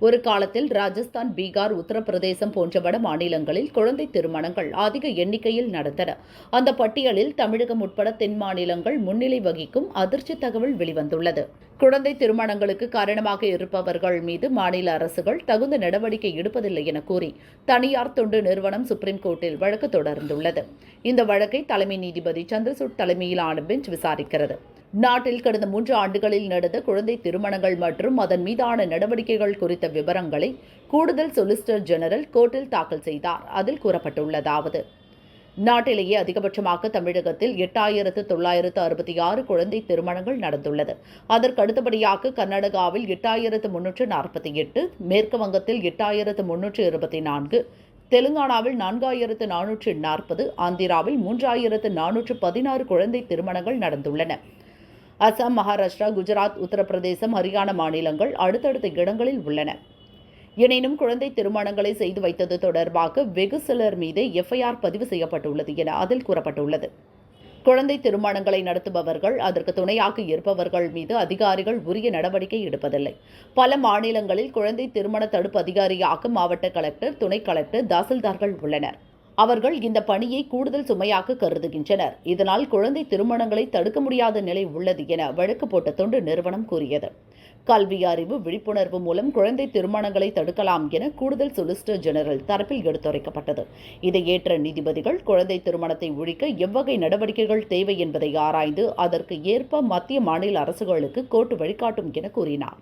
ஒரு காலத்தில் ராஜஸ்தான் பீகார் உத்தரப்பிரதேசம் போன்ற வட மாநிலங்களில் குழந்தை திருமணங்கள் அதிக எண்ணிக்கையில் நடந்தன. அந்த பட்டியலில் தமிழகம் உட்பட தென் மாநிலங்கள் முன்னிலை வகிக்கும் அதிர்ச்சி தகவல் வெளிவந்துள்ளது. குழந்தை திருமணங்களுக்கு காரணமாக இருப்பவர்கள் மீது மாநில அரசுகள் தகுந்த நடவடிக்கை எடுப்பதில்லை என கூறி தனியார் தொண்டு நிறுவனம் சுப்ரீம் கோர்ட்டில் வழக்கு தொடர்ந்துள்ளது. இந்த வழக்கை தலைமை நீதிபதி சந்திரசூட் தலைமையிலான பெஞ்ச் விசாரிக்கிறது. நாட்டில் கடந்த மூன்று ஆண்டுகளில் நடந்த குழந்தை திருமணங்கள் மற்றும் அதன் மீதான நடவடிக்கைகள் குறித்த விவரங்களை கூடுதல் சொலிசிட்டர் ஜெனரல் கோர்ட்டில் தாக்கல் செய்தார். அதில் கூறப்பட்டுள்ளதாவது நாட்டிலேயே அதிகபட்சமாக தமிழகத்தில் எட்டாயிரத்து தொள்ளாயிரத்து அறுபத்தி ஆறு குழந்தை திருமணங்கள் நடந்துள்ளது. அதற்கு அடுத்தபடியாக கர்நாடகாவில் எட்டாயிரத்து முன்னூற்று நாற்பத்தி எட்டு மேற்கு வங்கத்தில் எட்டாயிரத்து முன்னூற்று இருபத்தி நான்கு தெலுங்கானாவில் நான்காயிரத்து நானூற்று நாற்பது ஆந்திராவில் மூன்றாயிரத்து நானூற்று பதினாறு குழந்தை திருமணங்கள் நடந்துள்ளன. அசாம் மகாராஷ்டிரா குஜராத் உத்தரப்பிரதேசம் ஹரியானா மாநிலங்கள் அடுத்தடுத்த இடங்களில் உள்ளன. எனினும் குழந்தை திருமணங்களை செய்து வைத்தது தொடர்பாக வெகு சிலர் மீது எஃப்ஐஆர் பதிவு செய்யப்பட்டுள்ளது என அதில் கூறப்பட்டுள்ளது. குழந்தை திருமணங்களை நடத்துபவர்கள் அதற்கு துணையாக இருப்பவர்கள் மீது அதிகாரிகள் உரிய நடவடிக்கை எடுப்பதில்லை. பல மாநிலங்களில் குழந்தை திருமண தடுப்பு அதிகாரியாக மாவட்ட கலெக்டர் துணை கலெக்டர் தாசில்தார்கள் உள்ளனர். அவர்கள் இந்த பணியை கூடுதல் சுமையாக கருதுகின்றனர். இதனால் குழந்தை திருமணங்களை தடுக்க முடியாத நிலை உள்ளது என வழக்கு போட்ட தொண்டு நிறுவனம் கூறியது. கல்வி அறிவு விழிப்புணர்வு மூலம் குழந்தை திருமணங்களை தடுக்கலாம் என கூடுதல் சொலிசிட்டர் ஜெனரல் தரப்பில் எடுத்துரைக்கப்பட்டது. இதை ஏற்ற நீதிபதிகள் குழந்தை திருமணத்தை ஒழிக்க எவ்வகை நடவடிக்கைகள் தேவை என்பதை ஆராய்ந்து அதற்கு ஏற்ப மத்திய மாநில அரசுகளுக்கு கோர்ட் வழிகாட்டும் என கூறினார்.